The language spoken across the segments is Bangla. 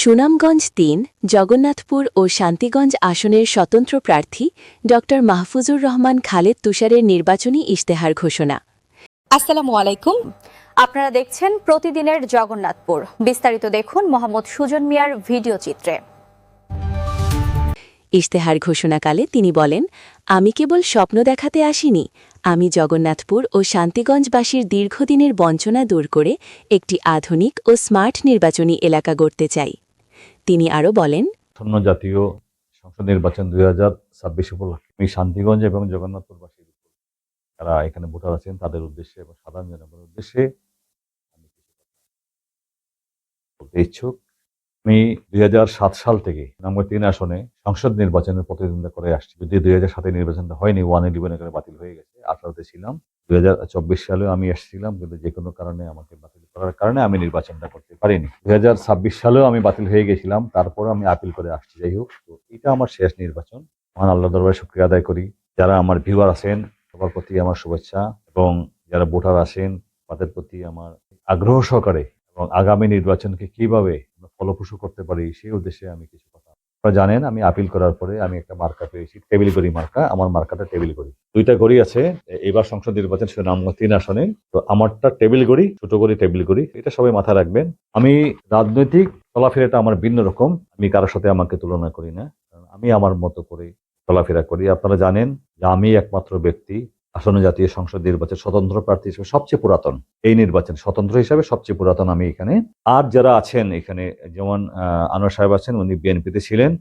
সুনামগঞ্জ তিন জগন্নাথপুর ও শান্তিগঞ্জ আসনের স্বতন্ত্র প্রার্থী ড. মাহফুজুর রহমান খালেদ তুষারের নির্বাচনী ইশতেহার ঘোষণা। আসসালামু আলাইকুম। আপনারা দেখছেন প্রতিদিনের জগন্নাথপুর। বিস্তারিত দেখুন মোহাম্মদ সুজন মিয়ার ভিডিও চিত্রে। ইশতেহার ঘোষণাকালে তিনি বলেন আমি কেবল স্বপ্ন দেখাতে আসিনি। আমি জগন্নাথপুর ও শান্তিগঞ্জবাসীর দীর্ঘদিনের বঞ্চনা দূর করে একটি আধুনিক ও স্মার্ট নির্বাচনী এলাকা গড়তে চাই। তিনি আরও বলেন জাতীয় সংসদ নির্বাচন দুই হাজার ছাব্বিশ উপলক্ষে শান্তিগঞ্জ এবং যারা এখানে ভোটার আছেন তাদের উদ্দেশ্যে এবং সাধারণ জনগণের উদ্দেশ্যে আমি বলতে ইচ্ছুক। আমি দুই হাজার সাত সাল থেকে নম্বর তিন আসনে সংসদ নির্বাচনের প্রতিদ্বন্দ্বিতা করে আসছি। যদি দুই হাজার সাতে নির্বাচনটা হয়নি, ওয়ান ইলেভেন করে বাতিল হয়ে গেছে। আঠারোতে ছিলাম। দুই সালেও আমি এসেছিলাম, কিন্তু যে কোনো কারণে আমাকে বাতিল করার কারণে আমি নির্বাচনটা করতে পারিনি। দু হাজার ছাব্বিশ সালেও আমি বাতিল হয়ে গেছিলাম, তারপর আমি আপিল করে আসছি, যাই হোক। তো এটা আমার শেষ নির্বাচন। আমার আল্লাহ দরবারে শুক্রিয়া আদায় করি। যারা আমার ভিউয়ার আছেন, সবার প্রতি আমার শুভেচ্ছা এবং যারা ভোটার আসেন তাদের প্রতি আমার আগ্রহ সহকারে এবং আগামী নির্বাচনকে কীভাবে ফলপ্রসূ করতে পারি, সেই উদ্দেশ্যে আমি কিছু কথা আপনারা জানেন, আমি আপিল করার পরে আমি একটা মার্কা পেয়েছি টেবিল করি মার্কা, আমার মার্কাটা টেবিল করি। দুইটা গড়ি আছে এবার সংসদ নির্বাচন সে নাম তিন আসনে। তো আমারটা টেবিল গড়ি ছোট গড়ি টেবিল গড়ি এটা সবাই মাথায় রাখবেন। আমি রাজনৈতিক চলাফেরাটা আমার ভিন্ন রকম, আমি কারোর সাথে আমাকে তুলনা করি না আমি আমার মতো করে চলাফেরা করি। আপনারা জানেন যে আমি একমাত্র ব্যক্তি আসন্ন জাতীয় সংসদ নির্বাচন স্বতন্ত্র প্রার্থী হিসেবে সবচেয়ে পুরাতন। এই নির্বাচন স্বতন্ত্র হিসাবে সবচেয়ে পুরাতন আমি এখানে। আর যারা আছেন এখানে, যেমন আনোয়ার সাহেব আছেন, উনি বিএনপিতে ছিলেন।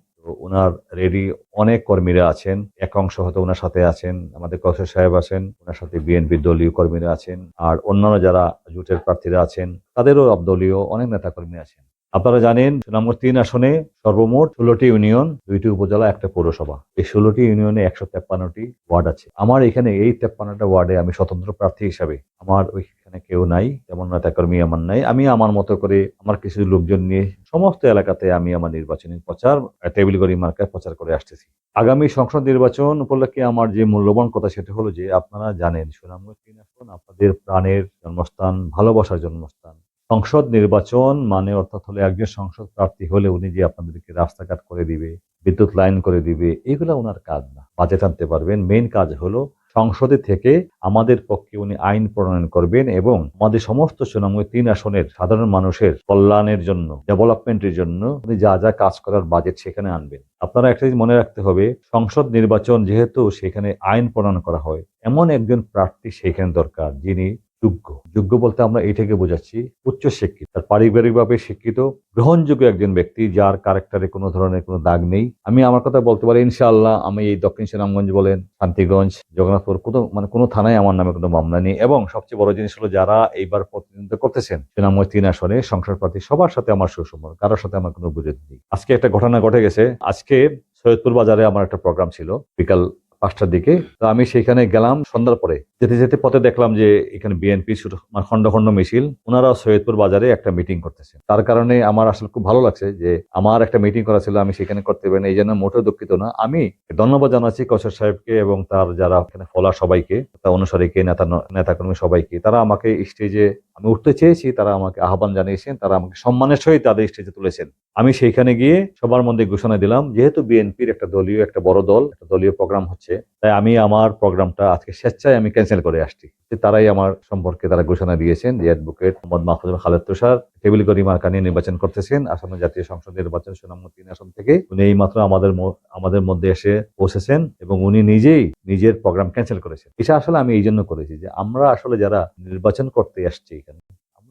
ওনার রেডি অনেক কর্মীরা আছেন। এক অংশ হয়তো ওনার সাথে আছেন। আমাদের কৌশল সাহেব আছেন ওনার সাথে বিএনপি দলীয় কর্মীরা আছেন। আর অন্যান্য যারা জোটের প্রার্থীরা আছেন, তাদেরও দলীয় অনেক নেতা কর্মী আছেন। আপনারা জানেন নম্বর তিন আসনে সর্বমোট ষোলোটি ইউনিয়ন, দুইটি উপজেলা, একটা পৌরসভা। এই ষোলোটি ইউনিয়নে একশো তেপ্পান্নটি ওয়ার্ড আছে। আমার এখানে এই তেপ্পান্নটা ওয়ার্ডে আমি স্বতন্ত্র প্রার্থী হিসাবে। আমার ওইখানে কেউ নাই, তেমন নেতাকর্মী আমার নাই। আমি আমার মতো করে আমার কিছু লোকজন নিয়ে সমস্ত এলাকাতে আমি আমার নির্বাচনী প্রচার টেবিল গড়ি মার্কায় প্রচার করে আসতেছি। আগামী সংসদ নির্বাচন উপলক্ষে আমার যে মূল্যবান কথা সেটা হলো যে, আপনারা জানেন সুনামগঞ্জ তিন আসন আপনাদের প্রাণের জন্মস্থান, ভালোবাসার জন্মস্থান। সংসদ নির্বাচন মানে অর্থাৎ হলে একজন সংসদ প্রার্থী হলে উনি যে আপনাদেরকে রাস্তাঘাট করে দিবে, বিদ্যুৎ লাইন করে দিবে, এগুলো ওনার কাজ না। বাজেট আনতে পারবেন। মেইন কাজ হলো সংসদে থেকে আমাদের পক্ষে উনি আইন প্রণয়ন করবেন এবং আমাদের সমস্ত সুনাময় তিন আসনের সাধারণ মানুষের কল্যাণের জন্য, ডেভেলপমেন্টের জন্য উনি যা যা কাজ করার বাজেট সেখানে আনবেন। আপনারা একটা জিনিস মনে রাখতে হবে, সংসদ নির্বাচন যেহেতু সেখানে আইন প্রণয়ন করা হয়, এমন একজন প্রার্থী সেখানে দরকার যিনি যোগ্য। যোগ্য বলতে আমরা এটাকে বোঝাচ্ছি উচ্চ শিক্ষিত তার পারিবারিকভাবে শিক্ষিত, গ্রহণযোগ্য একজন ব্যক্তি যার ক্যারেক্টারে কোনো ধরনের কোনো দাগ নেই। আমি আমার কথা বলতে পারি, ইনশাআল্লাহ আমি এই দক্ষিণ সুনামগঞ্জ বলেন, শান্তিগঞ্জ, জগন্নাথপুর, কোনো মানে কোনো থানায় আমার নামে কোনো মামলা নেই। এবং সবচেয়ে বড় জিনিস হলো যারা এইবার প্রতিনিধিত্ব করতেছেন, সুনামগঞ্জ তিন আসনে সংসদ প্রার্থী সবার সাথে আমার সুসম্পর্ক, কারোর সাথে আমার কোনো বিরোধ নেই। আজকে একটা ঘটনা ঘটে গেছে, আজকে সৈয়দপুর বাজারে আমার একটা প্রোগ্রাম ছিল, বিকাল পাঁচটার দিকে। তো আমি সেখানে গেলাম, সন্ধ্যার পরে। যেতে যেতে পথে দেখলাম যে এখানে বিএনপি মানে খন্ড খন্ড মিছিল। ওনারা সৈয়দপুর বাজারে একটা মিটিং করতেছে তার কারণে আমার আসলে খুব ভালো লাগছে যে আমার একটা মিটিং করা ছিল, আমি সেখানে করতে পারিনি এই জন্য মোটেও দুঃখিত না। আমি ধন্যবাদ জানাচ্ছি কৌশল সাহেবকে এবং তার যারা এখানে ফলার সবাইকে তার অনুসারীকে নেতা নেতাকর্মী সবাইকে। তারা আমাকে স্টেজে আমি উঠতে চেয়েছি, তারা আমাকে আহ্বান জানিয়েছেন, তারা আমাকে সম্মানের সহিত তাদের স্টেজে তুলেছেন। আমি সেইখানে গিয়ে সবার মধ্যে ঘোষণা দিলাম, যেহেতু বিএনপির একটা দলীয়, একটা বড় দল, একটা দলীয় প্রোগ্রাম হচ্ছে, তাই আমি আমার প্রোগ্রামটা আজকে স্বেচ্ছায় আমি ক্যান্সেল করে আসছি। তারাই আমার সম্পর্কে তারা ঘোষণা দিয়েছেন যে অ্যাডভোকেট মোহাম্মদ মাহফুজুল খালেদ তুষার টেবিল করি মার্কা নিয়ে নির্বাচন করতেছেন আসাম জাতীয় সংসদ নির্বাচন সুনামগঞ্জ তিন আসন থেকে। উনি এই মাত্র আমাদের আমাদের মধ্যে এসে পৌঁছেছেন এবং উনি নিজেই নিজের প্রোগ্রাম ক্যান্সেল করেছেন। এটা আসলে আমি এই জন্য করেছি যে আমরা আসলে যারা নির্বাচন করতে আসছি এখানে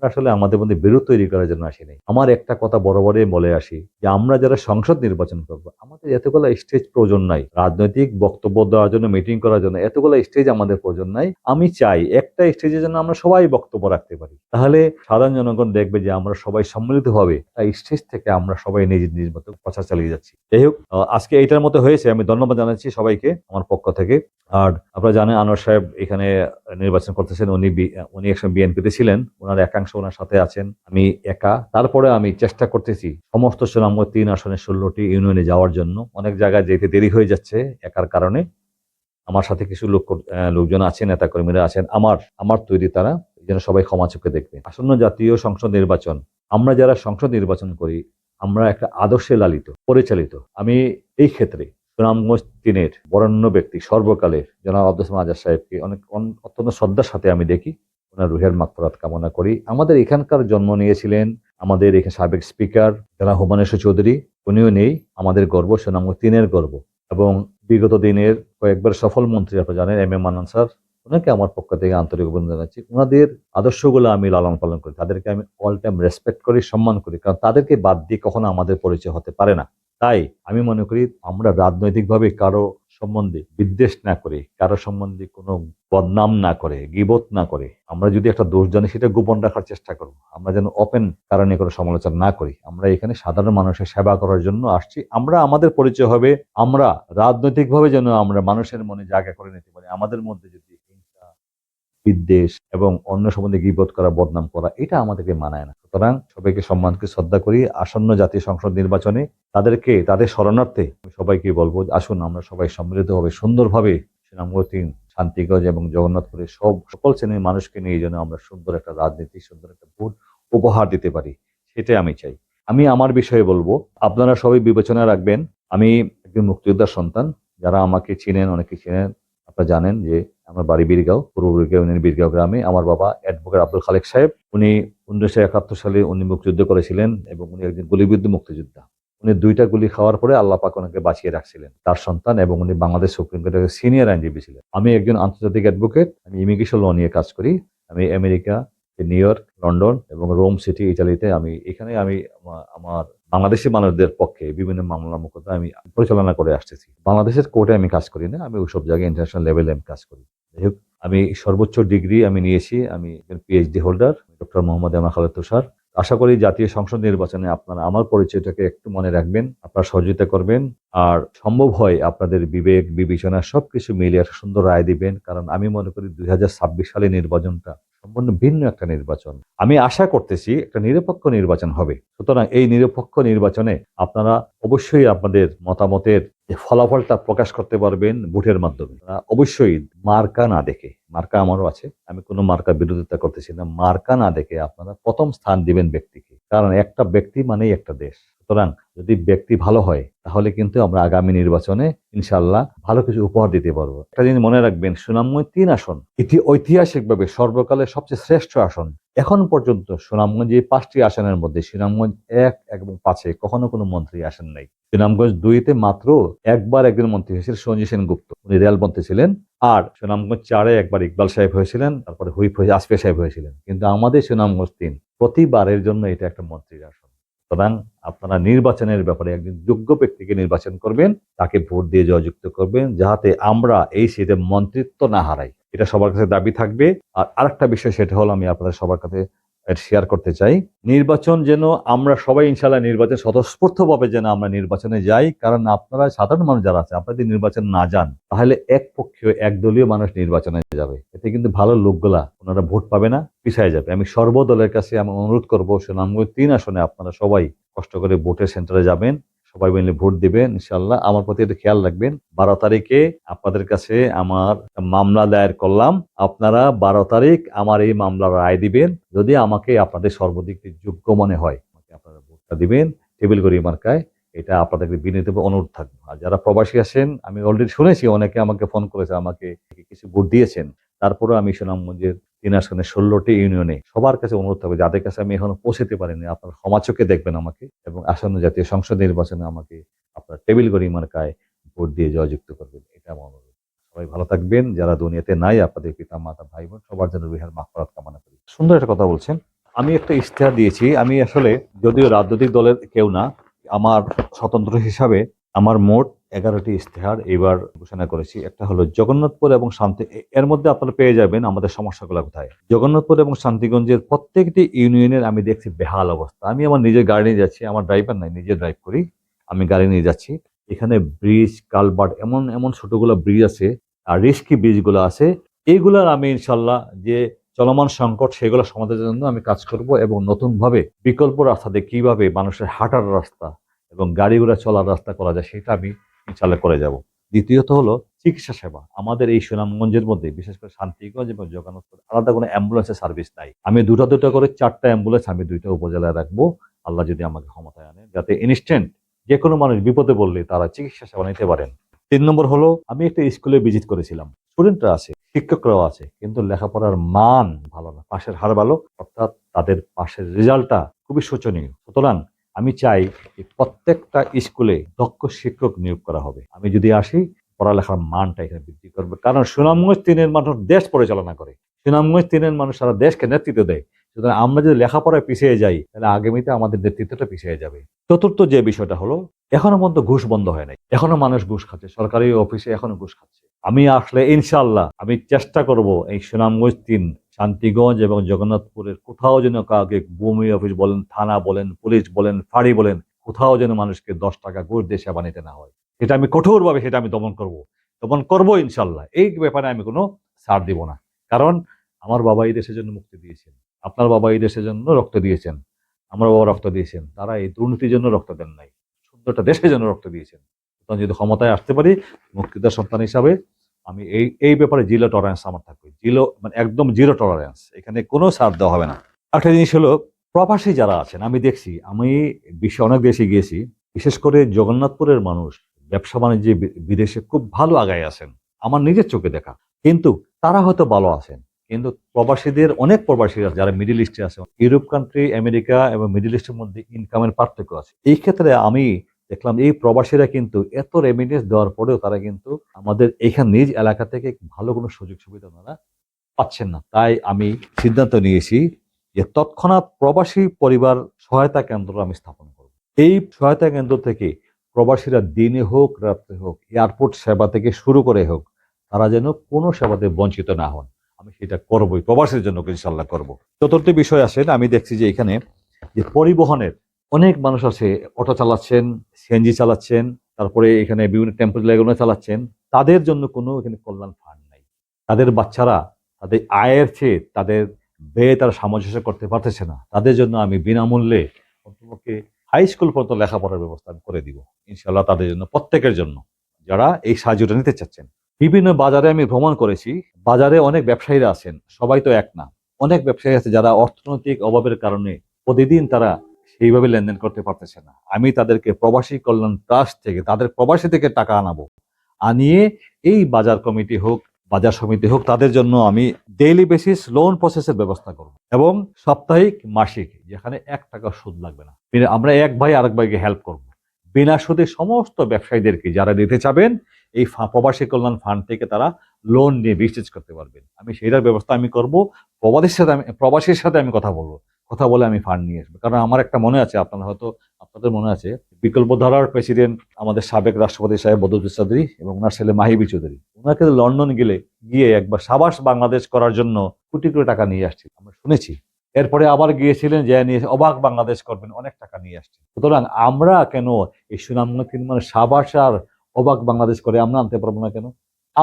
আসলে আমাদের মধ্যে বিরোধ তৈরি করার জন্য আসিনি। আমার একটা কথা বড় বলে আসি যে, আমরা যারা সংসদ নির্বাচন করব, আমাদের এতগুলো স্টেজ প্রয়োজন নাই। রাজনৈতিক বক্তব্য দেওয়ার জন্য মিটিং করার জন্য এতগুলো স্টেজ আমাদের প্রয়োজন নাই। আমি চাই একটা স্টেজের জন্য আমরা সবাই বক্তব্য রাখতে পারি। তাহলে সাধারণ জনগণ দেখবে যে, আমরা সবাই সম্মিলিত সম্মিলিতভাবে এই স্টেজ থেকে আমরা সবাই নিজের নিজ মতো প্রচার চালিয়ে যাচ্ছি। যাই হোক আজকে এইটার মতো হয়েছে। আমি ধন্যবাদ জানাচ্ছি সবাইকে আমার পক্ষ থেকে। আর আপনারা জানেন, আনোয়ার সাহেব এখানে নির্বাচন করতেছেন। উনি উনি একসময় বিএনপিতে ছিলেন। ওনার একাংশ ওনার সাথে আছেন। আমি একা। তারপরে আমি চেষ্টা করতেছি সমস্ত সুনামগঞ্জ তিন আসনে ষোলোটি ইউনিয়নে যাওয়ার জন্য। অনেক জায়গায় যেতে দেরি হয়ে যাচ্ছে একার কারণে। আমার সাথে কিছু লোক লোকজন আছেন, নেতাকর্মীরা আছেন। আমার আমার তৈরি তারা। জন্য সবাই ক্ষমা চোখে দেখবে আসন্ন জাতীয় সংসদ নির্বাচন। আমরা যারা সংসদ নির্বাচন করি, আমরা একটা আদর্শে লালিত, পরিচালিত। আমি এই ক্ষেত্রে সুনামগঞ্জ তিনের বরেণ্য ব্যক্তি, সর্বকালের জনাব আব্দুল আজাদ সাহেবকে অনেক অত্যন্ত শ্রদ্ধার সাথে আমি দেখি। ওনার রুহের মাত্রাত কামনা করি। আমাদের এখানকার জন্ম নিয়েছিলেন আমাদের এখানে সাবেক স্পিকার জনাব হুমানেশ্বর চৌধুরী। উনিও নেই, আমাদের গর্ব সুনামগঞ্জ তিনের গর্ব। এবং বিগত দিনের কয়েকবার সফল মন্ত্রী আপনারা জানেন, এম এ মান্নান স্যার। ওনাকে আমার পক্ষ থেকে আন্তরিক অভিনন্দন জানাচ্ছি। ওনাদের আদর্শগুলো আমি লালন পালন করি। তাদেরকে আমি অল টাইম রেসপেক্ট করি, সম্মান করি। কারণ তাদেরকে বাদ দিয়ে কখনো আমাদের পরিচয় হতে পারে না। তাই আমি মনে করি আমরা রাজনৈতিকভাবে কারও সম্বন্ধে বিদ্বেষ না করে, কারও সম্বন্ধে কোনো বদনাম না করে, গিবত না করে, আমরা যদি একটা দোষ জানি সেটা গোপন রাখার চেষ্টা করব। আমরা যেন ওপেন কারণে কোনো সমালোচনা না করি। আমরা এখানে সাধারণ মানুষের সেবা করার জন্য আসছি। আমরা আমাদের পরিচয় হবে, আমরা রাজনৈতিকভাবে যেন আমরা মানুষের মনে জায়গা করে নিতে পারি, আমাদের মধ্যে যদি বিদ্বেষ এবং অন্য সম্বন্ধে গিবত করা, বদনাম করা, এটা আমাদেরকে মানায় না। সুতরাং সবাইকে সম্মানকে শ্রদ্ধা করি। আসন্ন জাতীয় সংসদ নির্বাচনে তাদেরকে, তাদের শরণার্থে সবাইকে বলব, আসুন আমরা সবাই সম্মিলিতভাবে সুন্দরভাবে সুনামগতিন শান্তিগঞ্জ এবং জগন্নাথপুরের সব, সকল শ্রেণির মানুষকে নিয়ে যেন আমরা সুন্দর একটা রাজনীতি, সুন্দর একটা ভোট উপহার দিতে পারি, সেটাই আমি চাই। আমি আমার বিষয়ে বলব, আপনারা সবাই বিবেচনা রাখবেন, আমি একজন মুক্তিযোদ্ধার সন্তান, যারা আমাকে চিনেন, অনেকে চিনেন, আপনারা জানেন যে আমার বাড়ি বীরগাঁও, পূর্ব বীরগাঁও ইউনিয়ন বীরগাঁও গ্রামে। আমার বাবা অ্যাডভোকেট আব্দুল খালেক সাহেব। উনি উনিশশো একাত্তর সালে উনি মুক্তিযুদ্ধ করেছিলেন এবং উনি একজন গুলিবিদ্ধ মুক্তিযোদ্ধা। উনি দুইটা গুলি খাওয়ার পরে আল্লাহ পাক ওনাকে বাঁচিয়ে রাখছিলেন, তার সন্তান এবং উনি বাংলাদেশ সুপ্রিম কোর্টের সিনিয়র আইনজীবী ছিলেন। আমি একজন আন্তর্জাতিক অ্যাডভোকেট, আমি ইমিগ্রেশন ল নিয়ে কাজ করি। আমি আমেরিকা, নিউ ইয়র্ক, লন্ডন এবং রোম সিটি, ইটালিতে আমি, এখানে আমি আমার বাংলাদেশি মানুষদের পক্ষে বিভিন্ন মামলা মোকদ্দমা আমি পরিচালনা করে আসতেছি। বাংলাদেশের কোর্টে আমি কাজ করি না, আমি ওইসব জায়গায় ইন্টারন্যাশনাল লেভেলে আমি কাজ করি। যাই আমি সর্বোচ্চ ডিগ্রি আমি নিয়েছি, আমি পিএইচডি হোল্ডার ডক্টর মোহাম্মদ এমা খালেদ তুষার। আশা করি জাতীয় সংসদ নির্বাচনে আপনারা আমার পরিচয়টাকে একটু মনে রাখবেন, আপনারা সহযোগিতা করবেন, আর সম্ভব হয় আপনাদের বিবেক, বিবেচনা সবকিছু মিলিয়ে একটা সুন্দর রায় দিবেন, কারণ আমি মনে করি দুই হাজার ছাব্বিশ সালে নির্বাচনটা সম্পূর্ণ ভিন্ন একটা নির্বাচন। আমি আশা করতেছি একটা নিরপেক্ষ নির্বাচন হবে। সুতরাং এই নিরপেক্ষ নির্বাচনে আপনারা অবশ্যই আপনাদের মতামতের ফলাফলটা প্রকাশ করতে পারবেন ভোটের মাধ্যমে। অবশ্যই মার্কা না দেখে, মার্কা আমারও আছে, আমি কোনো মার্কা বিরোধিতা করতেছি না, মার্কা না দেখে আপনারা প্রথম স্থান দিবেন ব্যক্তিকে। কারণ একটা ব্যক্তি মানেই একটা দেশ। সুতরাং যদি ব্যক্তি ভালো হয়, তাহলে কিন্তু আমরা আগামী নির্বাচনে ইনশাল্লাহ ভালো কিছু উপহার দিতে পারব। একটা জিনিস মনে রাখবেন সুনামগঞ্জ তিন আসন। এটি ঐতিহাসিকভাবে সর্বকালের সবচেয়ে শ্রেষ্ঠ আসন। এখন পর্যন্ত সুনামগঞ্জ এই পাঁচটি আসনের মধ্যে সুনামগঞ্জ এক এবং পাঁচে কখনো কোনো মন্ত্রী আসেন নাই। সুনামগঞ্জ দুইতে মাত্র একবার একজন মন্ত্রী হয়েছিল সঞ্জয় সেন গুপ্ত। উনি রেল মন্ত্রী ছিলেন আর সুনামগঞ্জ চারে একবার ইকবাল সাহেব হয়েছিলেন, তারপরে হুইপ হয়ে আসফে সাহেব হয়েছিলেন। কিন্তু আমাদের সুনামগঞ্জ তিন প্রতিবারের জন্য এটা একটা মন্ত্রীর আসন। সুতরাং আপনারা নির্বাচনের ব্যাপারে একজন যোগ্য ব্যক্তিকে নির্বাচন করবেন, তাকে ভোট দিয়ে জয়যুক্ত করবেন, যাহাতে আমরা এই সিটে মন্ত্রিত্ব না হারাই। এটা সবার কাছে দাবি থাকবে। আর আরেকটা বিষয়, সেটা হলো আমি আপনাদের সবার কাছে শেয়ার করতে চাই। নির্বাচন যেন আমরা সবাই ইনশাল্লাহ নির্বাচন স্বতঃস্ফূর্তভাবে যেন আমরা নির্বাচনে যাই, কারণ আপনারা সাধারণ মানুষ যারা আছে, আপনারা যদি নির্বাচন না যান, তাহলে এক পক্ষীয় একদলীয় মানুষ নির্বাচনে যাবে। এতে কিন্তু ভালো লোকগুলা ওনারা ভোট পাবে না, পিছিয়ে যাবে। আমি সর্বদলের কাছে আমি অনুরোধ করব, সুনামগঞ্জ তিন আসনে আপনারা সবাই কষ্ট করে ভোটের সেন্টারে যাবেন। সবাই মিলে ভোট দিবেন ইনশাল্লাহ আমার প্রতি একটু খেয়াল রাখবেন, বারো তারিখে আপনাদের কাছে আমার মামলা দায়ের করলাম। আপনারা বারো তারিখ আমার এই মামলার রায় দিবেন। যদি আমাকে আপনাদের সর্বাধিক যোগ্য মনে হয়, আমাকে আপনারা ভোটটা দিবেন, টেবিল করি মার্কায়, এটা আপনাদেরকে বিনীত অনুরোধ থাকবে। আর যারা প্রবাসী আছেন, আমি অলরেডি শুনেছি, অনেকে আমাকে ফোন করেছে, আমাকে কিছু ভোট দিয়েছেন। তারপরে আমি সুনামগঞ্জের তিন ষোলোটি ইউনিয়নে সবার কাছে অনুরোধ থাকবে, যাদের কাছে আমি এখনও পৌঁছতে পারিনি, আপনার ক্ষমা দেখবেন আমাকে এবং আসন্ন জাতীয় সংসদ নির্বাচনে আমাকে আপনার টেবিল গড়ি মার্কায় ভোট দিয়ে জয়যুক্ত করবেন, এটা আমার অনুরোধ। সবাই ভালো থাকবেন, যারা দুনিয়াতে নাই, আপনাদের পিতা, মাতা, ভাই বোন, সবার জন্য বিহার মাফরাত কামনা করি। সুন্দর একটা কথা বলছেন, আমি একটা ইশতেহার দিয়েছি, আমি আসলে যদিও রাজনৈতিক দলের কেউ না, আমার স্বতন্ত্র হিসাবে আমার মোট এগারোটি ইশতেহার এবার ঘোষণা করেছি। একটা হলো জগন্নাথপুর এবং শান্তি এর মধ্যে আপনারা পেয়ে যাবেন আমাদের সমস্যাগুলো কোথায়? জগন্নাথপুর এবং শান্তিগঞ্জের প্রত্যেকটি ইউনিয়নের আমি দেখছি বেহাল অবস্থা। আমি আমার নিজের গাড়ি নিয়ে যাচ্ছি, আমার ড্রাইভার নাই, নিজে ড্রাইভ করি, আমি গাড়ি নিয়ে যাচ্ছি। এখানে ব্রিজ কালবার্ট এমন এমন ছোটগুলো ব্রিজ আছে, আর রিস্কি ব্রিজগুলো আছে। এইগুলার আমি ইনশাল্লাহ যে চলমান সংকট, সেগুলো সমাধানের জন্য আমি কাজ করব এবং নতুনভাবে বিকল্প রাস্তাতে কীভাবে মানুষের হাঁটার রাস্তা এবং গাড়িগুলো চলার রাস্তা করা যায়, সেটা আমি ইনশাল্লাহ করে যাব। দ্বিতীয়ত হলো চিকিৎসা সেবা। আমাদের এই সুনামগঞ্জের মধ্যে, বিশেষ করে শান্তিগঞ্জ এবং জগন্নাথপুর, আলাদা কোনো অ্যাম্বুলেন্সের সার্ভিস নাই। আমি দুটো দুটো করে চারটা অ্যাম্বুলেন্স আমি দুইটা উপজেলায় রাখব। আল্লাহ যদি আমাকে ক্ষমতায় আনে যাতে ইনস্ট্যান্ট যে কোনো মানুষ বিপদে বললে তারা চিকিৎসা সেবা নিতে পারেন। তিন নম্বর হলো, আমি একটা স্কুলে ভিজিট করেছিলাম। স্টুডেন্টরা আছে, শিক্ষকরাও আছে, কিন্তু লেখাপড়ার মান ভালো না। পাশের হার ভালো, অর্থাৎ তাদের পাশের রেজাল্টটা খুবই শোচনীয়। সুতরাং আমি চাই প্রত্যেকটা স্কুলে দক্ষ শিক্ষক নিয়োগ করা হবে। আমি যদি আসি, পড়ালেখার মানটা এখানে বৃদ্ধি করবে। কারণ সুনামগঞ্জ তিনের মানুষ দেশ পরিচালনা করে। সুনামগঞ্জ তিনের মানুষ সারা দেশকে নেতৃত্ব দেয়। সুতরাং আমরা যদি লেখাপড়ায় পিছিয়ে যাই, তাহলে আগামীতে আমাদের নেতৃত্বটা পিছিয়ে যাবে। চতুর্থ যে বিষয়টা হলো, এখনও পর্যন্ত ঘুষ বন্ধ হয় নাই। এখনও মানুষ ঘুষ খাচ্ছে। সরকারি অফিসে এখনও ঘুষ খাচ্ছে। আমি আসলে ইনশাল্লাহ আমি চেষ্টা করব এই সুনামগঞ্জ তিন, শান্তিগঞ্জ এবং জগন্নাথপুরের কোথাও যেন কাউকে ভূমি অফিস বলেন, থানা বলেন, পুলিশ বলেন, ফাঁড়ি বলেন, কোথাও যেন মানুষকে দশ টাকা ঘুষ দিয়ে সেবা নিতে না হয়। সেটা আমি কঠোরভাবে সেটা আমি দমন করব। দমন করব ইনশাল্লাহ এই ব্যাপারে আমি কোনো ছাড় দিব না। কারণ আমার বাবা এই দেশের জন্য মুক্তি দিয়েছেন। আপনার বাবা এই দেশের জন্য রক্ত দিয়েছেন। আমার বাবা রক্ত দিয়েছেন। তারা এই দুর্নীতির জন্য রক্ত দেন নাই। সুন্দরটা দেশের জন্য রক্ত দিয়েছেন। যদি ক্ষমতায় আসতে পারি, মুক্তিদার সন্তান হিসাবে আমি এই এই ব্যাপারে জিরো টলারেন্স আমার থাকবে। জিরো মানে একদম জিরো টলারেন্স এখানে কোনো ছাড় দেওয়া হবে না। একটা জিনিস হলো, প্রবাসী যারা আছেন, আমি দেখছি, আমি বিশ্বে অনেক দেশে গিয়েছি, বিশেষ করে জগন্নাথপুরের মানুষ, ব্যবসা বাণিজ্যে বিদেশে খুব ভালো আগায় আছেন। আমার নিজের চোখে দেখা। কিন্তু তারা হয়তো ভালো আছেন। কিন্তু প্রবাসীদের, অনেক প্রবাসীরা যারা মিডিল ইস্টে আছে, ইউরোপ কান্ট্রি আমেরিকা এবং মিডিল ইস্টের মধ্যে ইনকামের পার্থক্য আছে। এই ক্ষেত্রে আমি দেখলাম এই প্রবাসীরা কিন্তু এত রেমিডেন্স দেওয়ার পরেও তারা কিন্তু আমাদের এখান নিজ এলাকা থেকে ভালো কোনো সুযোগ সুবিধা তারা পাচ্ছেন না। তাই আমি সিদ্ধান্ত নিয়েছি যে তৎক্ষণাৎ প্রবাসী পরিবার সহায়তা কেন্দ্র আমি স্থাপন করব। এই সহায়তা কেন্দ্র থেকে প্রবাসীরা দিনে হোক, রাত্রে হোক, এয়ারপোর্ট সেবা থেকে শুরু করে হোক, তারা যেন কোনো সেবাতে বঞ্চিত না হন। আমি সেটা করবই, প্রবাসীর জন্য ইনশাল্লাহ করব। চতুর্থ বিষয় আসেন, আমি দেখছি যে এখানে যে পরিবহনের অনেক মানুষ আছে, অটো চালাচ্ছেন সিএনজি চালাচ্ছেন, তারপরে এখানে বিভিন্ন টেম্পো লাইগুলো চালাচ্ছেন। তাদের জন্য কোনো এখানে কল্যাণ ফান্ড নাই। তাদের বাচ্চারা তাদের আয়ের চেয়ে তাদের ব্যয় তারা সামঞ্জস্য করতে পারতেছে না। তাদের জন্য আমি বিনামূল্যে অন্তপক্ষে হাই স্কুল পর্যন্ত লেখাপড়ার ব্যবস্থা আমি করে দিব ইনশাল্লাহ তাদের জন্য, প্রত্যেকের জন্য। যারা এই সাহায্যটা নিতে চাচ্ছেন। বিভিন্ন বাজারে আমি ভ্রমণ করেছি, বাজারে অনেক ব্যবসায়ীরা আছেন, সবাই তো এক না। অনেক ব্যবসায়ী আছে যারা অর্থনৈতিক অভাবের কারণে প্রতিদিন তারা সেইভাবে লেনদেন করতে পারতেছে না। আমি তাদেরকে প্রবাসী কল্যাণ ট্রাস্ট থেকে, তাদের প্রবাসী থেকে টাকা আনাবো। আনিয়ে এই বাজার কমিটি হোক, বাজার সমিতি হোক, তাদের জন্য আমি ডেইলি বেসিস লোন প্রসেসের ব্যবস্থা করব। এবং সাপ্তাহিক, মাসিক, যেখানে এক টাকা সুদ লাগবে না। আমরা এক ভাই আরেক ভাইকে হেল্প করব। বিনা সুদে সমস্ত ব্যবসায়ীদেরকে যারা নিতে চাবেন, এই প্রবাসী কল্যাণ ফান্ড থেকে তারা লোন নিয়ে বিজনেস করতে পারবেন। আমি সেটার ব্যবস্থা আমি করব। প্রবাসীর সাথে আমি, প্রবাসীর সাথে আমি কথা বলব। কথা বলে আমি ফান্ড নিয়ে আসব। কারণ আমার একটা মনে আছে, আপনার হয়তো, আপনাদের মনে আছে, বিকল্প ধারার প্রেসিডেন্ট আমাদের সাবেক রাষ্ট্রপতি সাহেব বদরুদ্দ চৌধুরী এবং ওনার ছেলে মাহিবি চৌধুরী। ওনাকে লন্ডন গেলে, গিয়ে একবার সাবাস বাংলাদেশ করার জন্য কোটি কোটি টাকা নিয়ে আসছিল। আমরা শুনেছি। এরপরে আবার গিয়েছিলেন, যে নিয়ে অবাক বাংলাদেশ করবেন, অনেক টাকা নিয়ে আসছেন সুতরাং আমরা কেন এই সুনামগঞ্জ মানে সাবাস আর অবাক বাংলাদেশ করে আমরা আনতে পারব না কেন?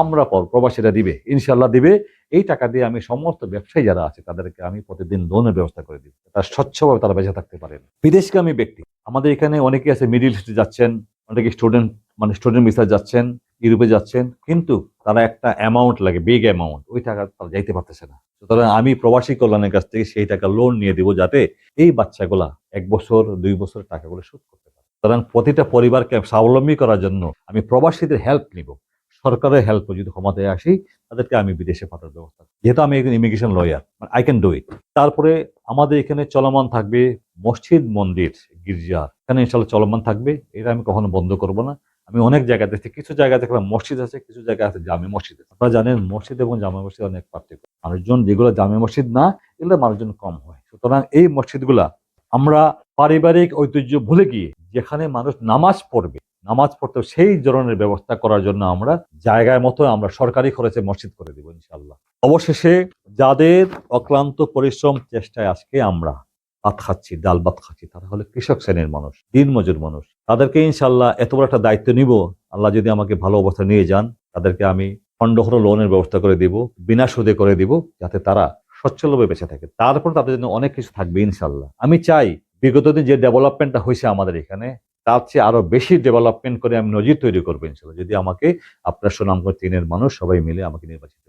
আমরা পর প্রবাসীরা দিবে ইনশাল্লাহ দিবে। এই টাকা দিয়ে আমি সমস্ত ব্যবসায়ী যারা আছে, তাদেরকে আমি প্রতিদিন লোনের ব্যবস্থা করে দিব তারা স্বচ্ছভাবে তারা বেঁচে থাকতে পারেন। বিদেশগামী ব্যক্তি, আমাদের এখানে অনেকে আছে মিডিল ইস্টে যাচ্ছেন, অনেকে স্টুডেন্ট মানে স্টুডেন্ট ভিসা যাচ্ছেন, ইউরোপে যাচ্ছেন, কিন্তু তারা একটা অ্যামাউন্ট লাগে বিগ অ্যামাউন্ট ওই টাকা তারা যাইতে পারতেছে না। সুতরাং আমি প্রবাসী কল্যাণের কাছ থেকে সেই টাকা লোন নিয়ে দিব যাতে এই বাচ্চাগুলা এক বছর, দুই বছরের টাকাগুলো শোধ করতে পারে। সুতরাং প্রতিটা পরিবারকে স্বাবলম্বী করার জন্য আমি প্রবাসীদের হেল্প নিব। সরকারের হেল্প যদি ক্ষমতায় আসি, তাদেরকে আমি বিদেশে পাঠানোর ব্যবস্থা যেহেতু আমি একজন ইমিগ্রেশন লয়ার মানে আই ক্যান ডু ইট তারপরে আমাদের এখানে চলমান থাকবে মসজিদ, মন্দির, গির্জা। এখানে ইনশাল্লাহ চলমান থাকবে, এটা আমি কখনো বন্ধ করব না। আমি অনেক জায়গা দেখছি, কিছু জায়গা দেখলাম মসজিদ আছে, কিছু জায়গা আছে জামে মসজিদ আপনারা জানেন মসজিদ এবং জামে মসজিদ অনেক পার্থক্য। মানুষজন যেগুলো জামে মসজিদ না, এগুলো মানুষজন কম হয়। সুতরাং এই মসজিদগুলা আমরা পারিবারিক ঐতিহ্য ভুলে গিয়ে যেখানে মানুষ নামাজ পড়বে নামাজ পড়তে সেই ধরনের ব্যবস্থা করার জন্য আমরা জায়গায় মতো আমরা সরকারি খরচে মসজিদ করে দেবো ইনশাল্লাহ অবশেষে যাদের অক্লান্ত পরিশ্রম চেষ্টায় আজকে আমরা ভাত খাচ্ছি, ডাল ভাত খাচ্ছি, তারা হলো কৃষক শ্রেণির মানুষ, দিন মজুর মানুষ। তাদেরকে ইনশাল্লাহ এত বড় একটা দায়িত্ব নিব, আল্লাহ যদি আমাকে ভালো অবস্থা নিয়ে যান, তাদেরকে আমি খণ্ডখর লোনের ব্যবস্থা করে দিব, বিনা সুদে করে দিব, যাতে তারা সচ্ছলভাবে বেঁচে থাকে। তারপর তাদের জন্য অনেক কিছু থাকবে ইনশাল্লাহ আমি চাই বিগত দিন যে ডেভেলপমেন্টটা হয়েছে আমাদের এখানে তার চেয়ে আরও বেশি ডেভেলপমেন্ট করে আমি নজির তৈরি করব ইনশাল্লাহ। যদি আমাকে আপনার সুনামগঞ্জ তিনের মানুষ সবাই মিলে আমাকে নির্বাচিত